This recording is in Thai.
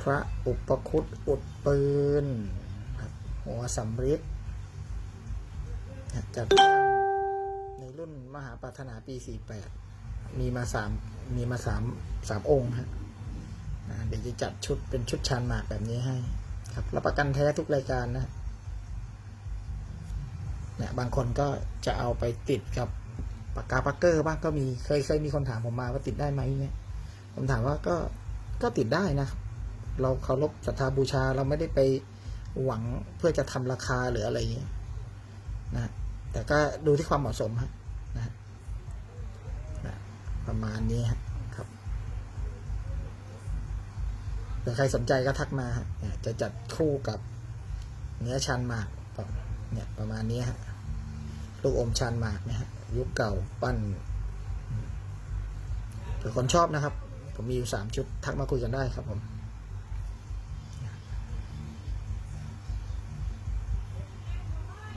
พระอุปคุตอุดปืนครับหัวสำริดจัดสร้างในรุ่นมหาปรารถนาปี 48 มีมาสามมีมาสามสามองค์ฮะนะเดี๋ยวจะจัดชุดเป็นชุดชานหมากแบบนี้ให้ ครับรับประกันแท้ทุกรายการนะเนี่ยบางคนก็จะเอาไปติดกับปากกาปักเกอร์บ้างก็มีเคยเคยมีคนถามผมมาว่าติดได้ไหมเนี่ยผมถามว่าก็ก็ติดได้นะครับ เราเคารพศรัทธาบูชาเราไม่ได้ไปหวังเพื่อจะทำราคาหรืออะไรอย่างเงี้นะแต่ก็ดูที่ความเหมาะสมฮะนะนะประมาณนี้ฮะครับเดี๋ยวใครสนใจก็ทักมาฮะจะจัดคู่กับเนื้อชันหมากเนี่ยประมาณนี้ฮะลูกอมชานหมากนะฮะยุคเก่าปั้นเผื่อคนชอบนะครับ ผมมีอยู่สามชุดทักมาคุยกันได้ครับผม